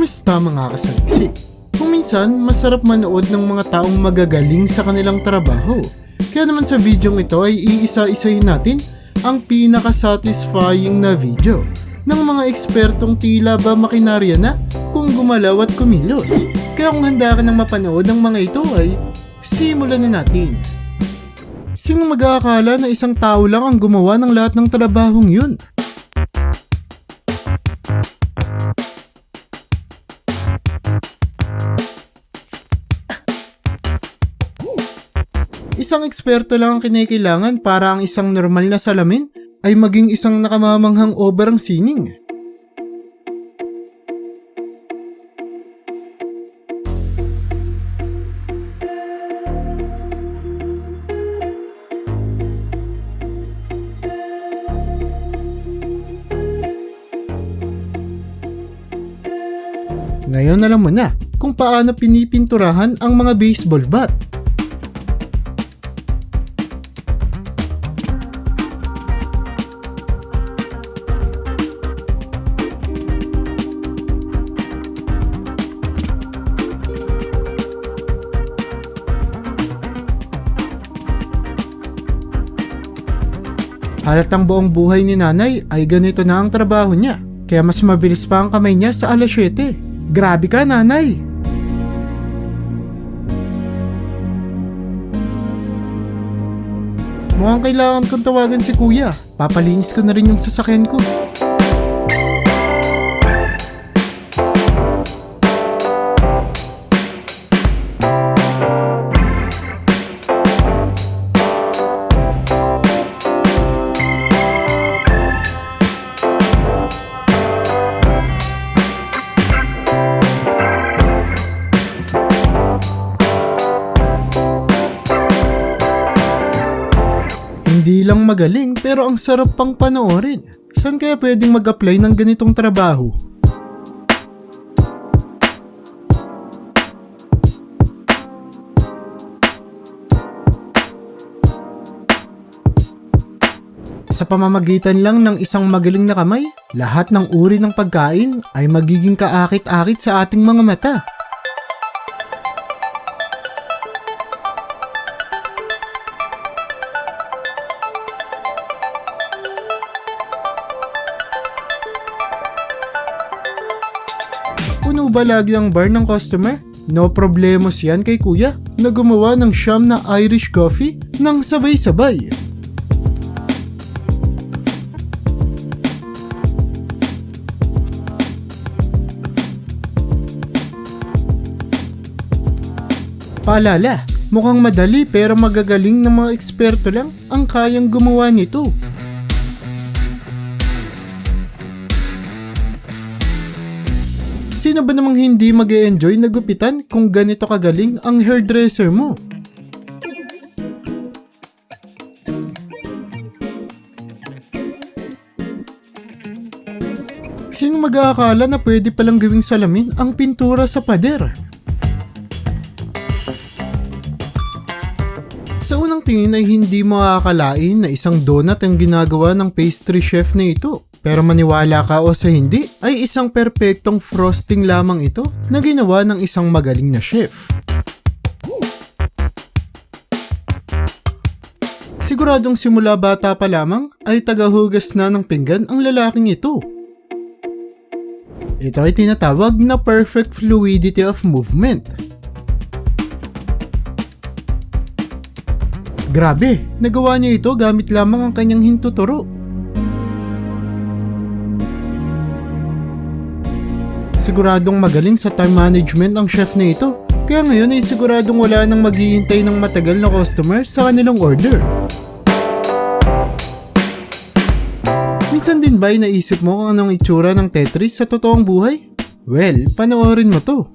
Kumusta mga kasaliksi? Kung minsan, masarap manood ng mga taong magagaling sa kanilang trabaho. Kaya naman sa video ito ay iisa-isahin natin ang pinaka-satisfying na video ng mga ekspertong tila ba makinarya na kung gumalaw at kumilos. Kaya kung handa ka ng mapanood ng mga ito ay simulan na natin. Sino mag-aakala na isang tao lang ang gumawa ng lahat ng trabahong yun? Isang eksperto lang ang kinikailangan para ang isang normal na salamin ay maging isang nakamamanghang obrang sining. Ngayon alam mo na kung paano pinipinturahan ang mga baseball bat. Halatang buong buhay ni nanay ay ganito na ang trabaho niya. Kaya mas mabilis pa ang kamay niya sa alas 7. Grabe ka nanay! Mukhang kailangan kong tawagan si kuya. Papalinis ko na rin yung sasakyan ko. Ang sarap pang panoorin. Saan kaya pwedeng mag-apply ng ganitong trabaho? Sa pamamagitan lang ng isang magaling na kamay, lahat ng uri ng pagkain ay magiging kaakit-akit sa ating mga mata. Ba lagi ang bar ng customer? No problemos yan kay kuya na gumawa ng siyam na Irish coffee ng sabay-sabay. Paalala, mukhang madali pero magagaling ng mga eksperto lang ang kayang gumawa nito. Sino ba namang hindi mag enjoy na gupitan kung ganito kagaling ang hairdresser mo? Sino mag-aakala na pwede palang gawing salamin ang pintura sa pader? Sa unang tingin ay hindi mo akalain na isang donut ang ginagawa ng pastry chef na ito. Pero maniwala ka o sa hindi, ay isang perpektong frosting lamang ito na ginawa ng isang magaling na chef. Siguradong simula bata pa lamang ay tagahugas na ng pinggan ang lalaking ito. Ito ay tinatawag na perfect fluidity of movement. Grabe, nagawa niya ito gamit lamang ang kanyang hintuturo. Siguradong magaling sa time management ang chef na ito. Kaya ngayon ay siguradong wala nang maghihintay ng matagal na customer sa kanilang order. Minsan din ba ay naisip mo kung anong itsura ng Tetris sa totoong buhay? Well, panoorin mo to.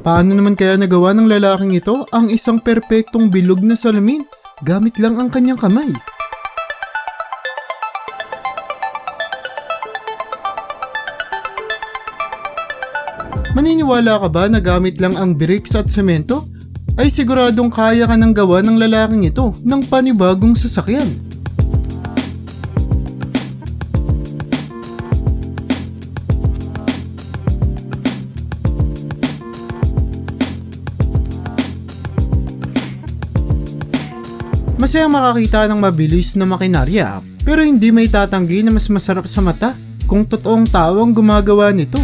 Paano naman kaya nagawa ng lalaking ito ang isang perpektong bilog na salamin gamit lang ang kanyang kamay? Maniniwala ka ba na gamit lang ang bricks at semento ay siguradong kaya ka nang gawa ng lalaking ito ng panibagong sasakyan. Masayang makakita ng mabilis na makinarya pero hindi may tatanggi na mas masarap sa mata kung totoong tao ang gumagawa nito.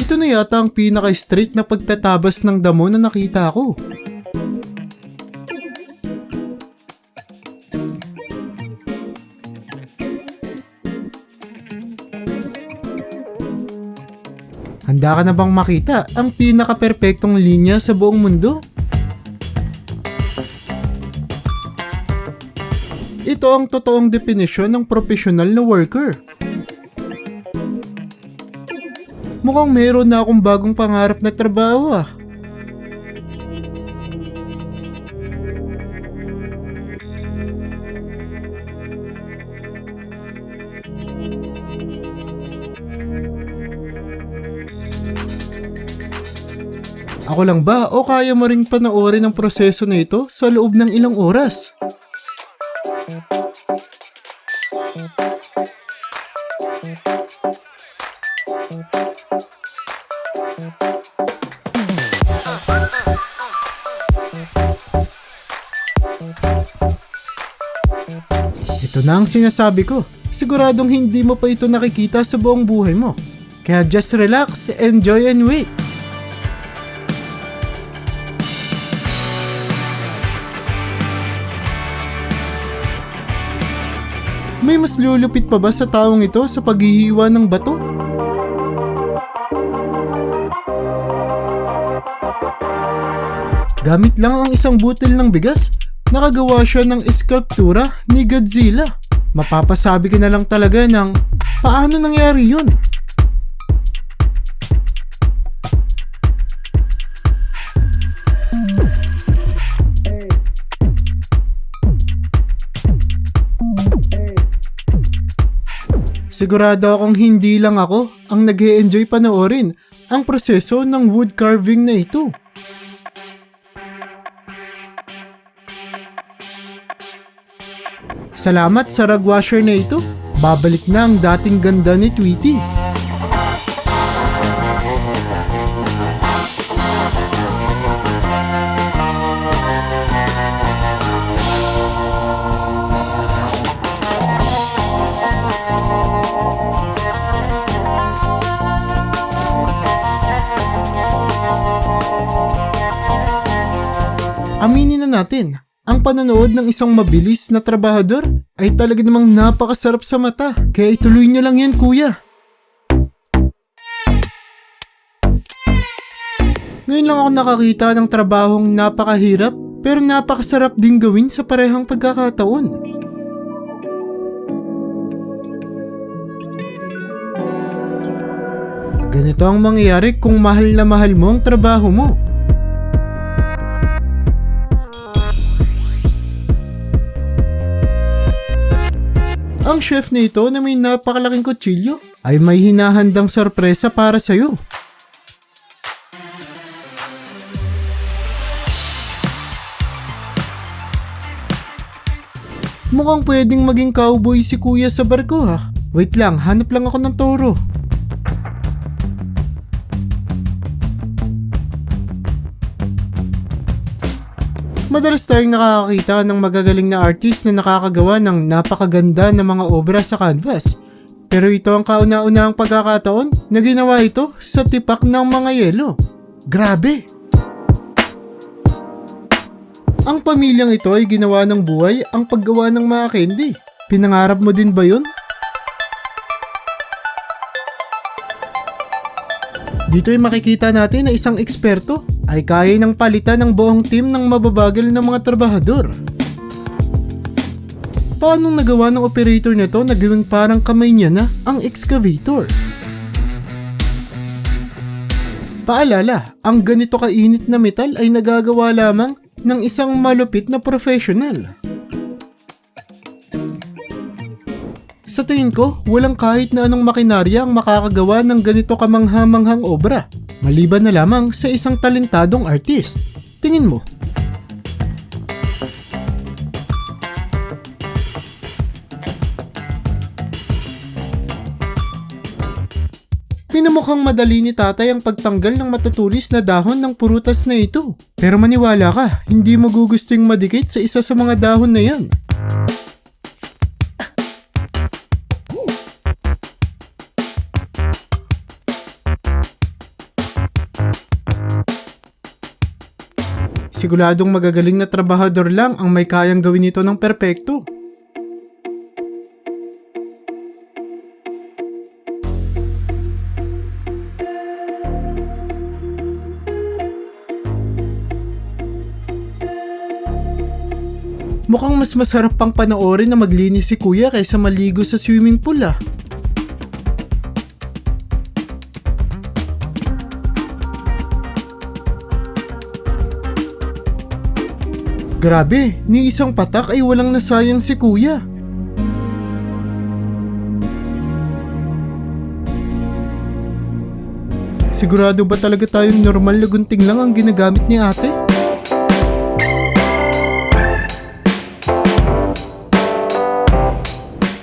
Ito na yata ang pinaka-straight na pagtatabas ng damo na nakita ko. Handa ka na bang makita ang pinaka-perpektong linya sa buong mundo? Ito ang totoong definisyon ng profesional na worker. Mukhang meron na akong bagong pangarap na trabaho ah. Ako lang ba o kaya mo ring panoorin ang proseso na ito sa loob ng ilang oras? Ito na ang sinasabi ko. Siguradong hindi mo pa ito nakikita sa buong buhay mo. Kaya just relax, enjoy and wait. Lulupit pa ba sa taong ito sa paghihiwa ng bato? Gamit lang ang isang butil ng bigas, nakagawa siya ng eskulptura ni Godzilla. Mapapasabi ka na lang talaga ng, paano nangyari yun? Sigurado akong hindi lang ako ang nag enjoy panoorin ang proseso ng wood carving na ito. Salamat sa rug washer na ito. Babalik na ang dating ganda ni Tweety. Panonood ng isang mabilis na trabahador ay talaga namang napakasarap sa mata. Kaya ituloy nyo lang yan kuya. Ngayon lang ako nakakita ng trabahong napakahirap pero napakasarap din gawin sa parehang pagkakataon. Ganito ang mangyayari kung mahal na mahal mo ang trabaho mo. Ang chef na ito na may napakalaking kutsilyo ay may hinahandang sorpresa para sa'yo. Mukhang pwedeng maging cowboy si kuya sa barko ha. Wait lang, hanap lang ako ng toro. Madalas tayong nakakakita ng magagaling na artist na nakakagawa ng napakaganda na mga obra sa canvas. Pero ito ang kauna-unahang pagkakataon na ginawa ito sa tipak ng mga yelo. Grabe! Ang pamilyang ito ay ginawa ng buhay ang paggawa ng mga candy. Pinangarap mo din ba yun? Dito ay makikita natin na isang eksperto ay kaya ng palitan ng buong team ng mababagal na mga trabahador. Paano nagawa ng operator nito na gawing parang kamay niya na ang excavator? Paalala, ang ganito kainit na metal ay nagagawa lamang ng isang malupit na professional. Sa tingin ko, walang kahit na anong makinarya ang makakagawa ng ganito kamanghamanghang obra. Maliban na lamang sa isang talentadong artist. Tingin mo, Pinamukhang madali ni tatay ang pagtanggal ng matutulis na dahon ng purutas na ito. Pero maniwala ka, hindi mo gugusting madikit sa isa sa mga dahon na yan. Siguradong magagaling na trabahador lang ang may kayang gawin ito ng perpekto. Mukhang mas masarap pang panoorin na maglinis si kuya kaysa maligo sa swimming pool ah. Grabe, ni isang patak ay walang nasayang si kuya. Sigurado ba talaga tayong normal na gunting lang ang ginagamit ni ate?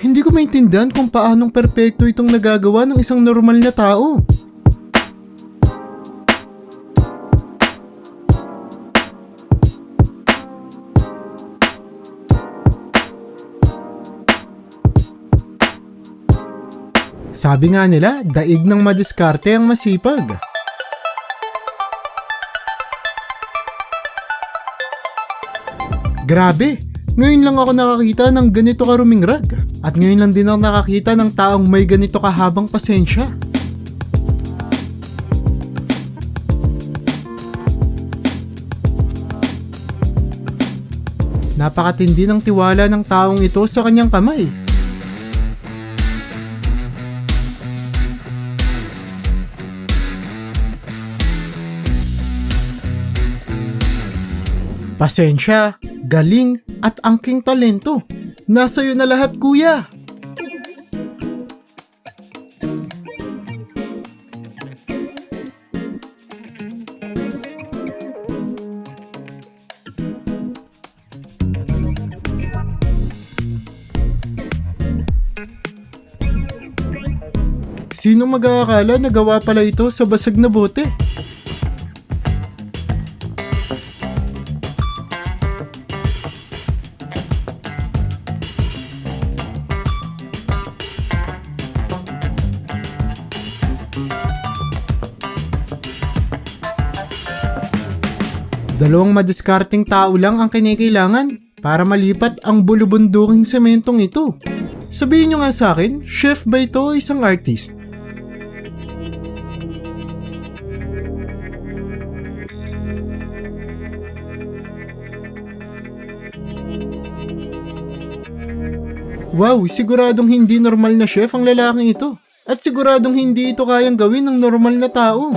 Hindi ko maintindihan kung paanong perpekto itong nagagawa ng isang normal na tao. Sabi nga nila, daig ng madiskarte ang masipag. Grabe, ngayon lang ako nakakita ng ganito karuming rag. At ngayon lang din ako nakakita ng taong may ganito kahabang pasensya. Napakatindi ng tiwala ng taong ito sa kanyang kamay. Pasensya, galing at angking talento. Nasa iyo na lahat kuya. Sino mag-aakala na gawa pala ito sa basag na bote? Dalawang madiskarting tao lang ang kinikailangan para malipat ang bulubunduking sementong ito. Sabihin nyo nga sa akin, chef ba ito isang artist? Wow, siguradong hindi normal na chef ang lalaking ito. At siguradong hindi ito kayang gawin ng normal na tao.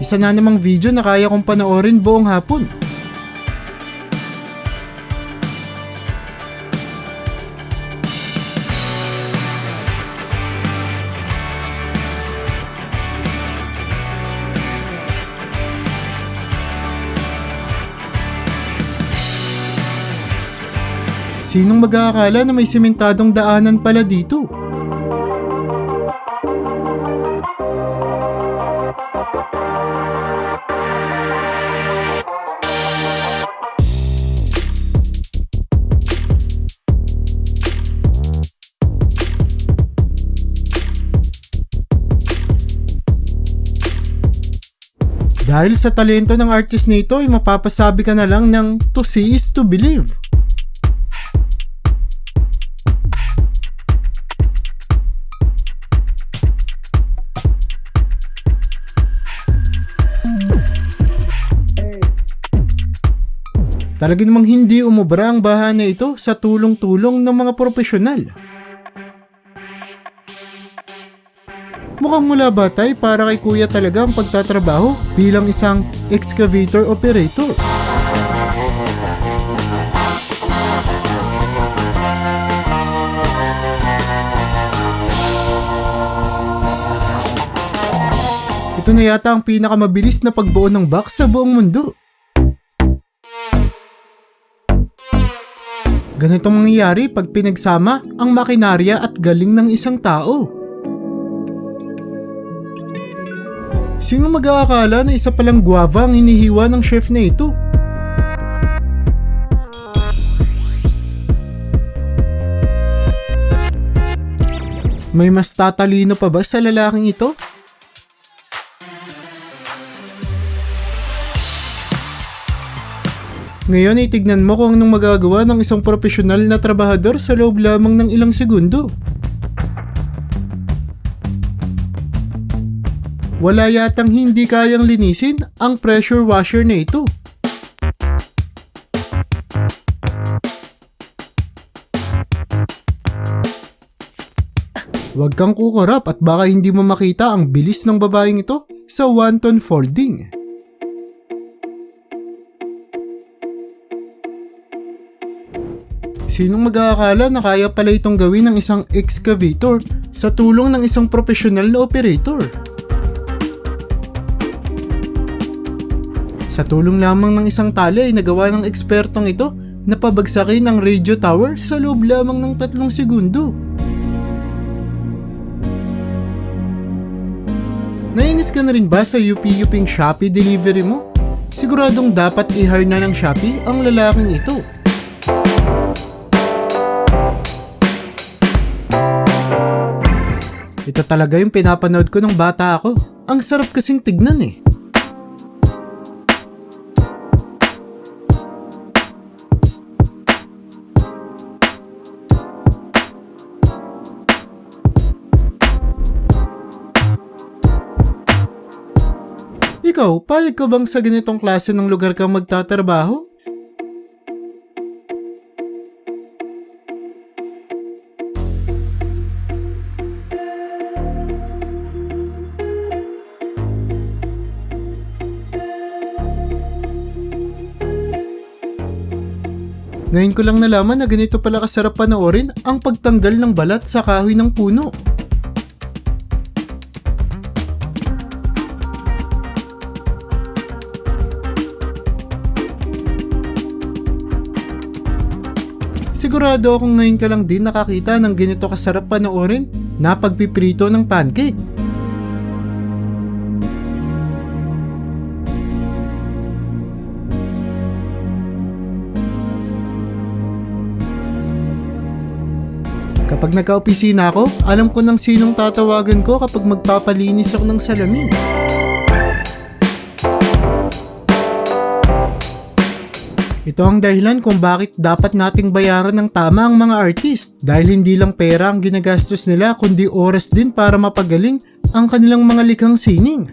Isa na namang video na kaya kong panoorin buong hapon. Sinong mag-aakala na may sementadong daanan pala dito? Dahil sa talento ng artist na ito ay mapapasabi ka na lang ng to see is to believe. Talaga namang hindi umubra ang bahana ito sa tulong-tulong ng mga profesional. Mukhang mula batay para kay kuya talaga ang pagtatrabaho bilang isang excavator operator. Ito na yata ang pinakamabilis na pagbuo ng box sa buong mundo. Ganitong mangyayari pag pinagsama ang makinarya at galing ng isang tao. Sino mag-aakala na isa palang guava ang hinihiwa ng chef na ito? May mas tatalino pa ba sa lalaking ito? Ngayon ay tignan mo kung anong magagawa ng isang profesional na trabahador sa loob lamang ng ilang segundo. Wala yatang hindi kayang linisin ang pressure washer na ito. Huwag kang kukurap at baka hindi mo makita ang bilis ng babaeng ito sa wonton folding. Sinong mag-aakala na kaya pala itong gawin ng isang excavator sa tulong ng isang profesional na operator? Sa tulong lamang ng isang tali ay nagawa ng ekspertong ito na pabagsakin ang radio tower sa loob lamang ng tatlong segundo. Nainis ka na rin ba sa UP-UPing Shopee delivery mo? Siguradong dapat i-hire na ng Shopee ang lalaking ito. Ito talaga yung pinapanood ko nung bata ako. Ang sarap kasing tignan eh. Ikaw, payag ka bang sa ganitong klase ng lugar ka magtatrabaho? Ngayon ko lang nalaman na ganito pala kasarap panoorin ang pagtanggal ng balat sa kahoy ng puno. Sigurado akong ngayon ka lang din nakakita ng ganito kasarap panoorin na pagpiprito ng pancake. Kapag nagka-opisina ako, alam ko nang sinong tatawagan ko kapag magpapalinis ako ng salamin. Ito ang dahilan kung bakit dapat nating bayaran ng tama ang mga artist dahil hindi lang pera ang ginagastos nila kundi oras din para mapagaling ang kanilang mga likhang sining.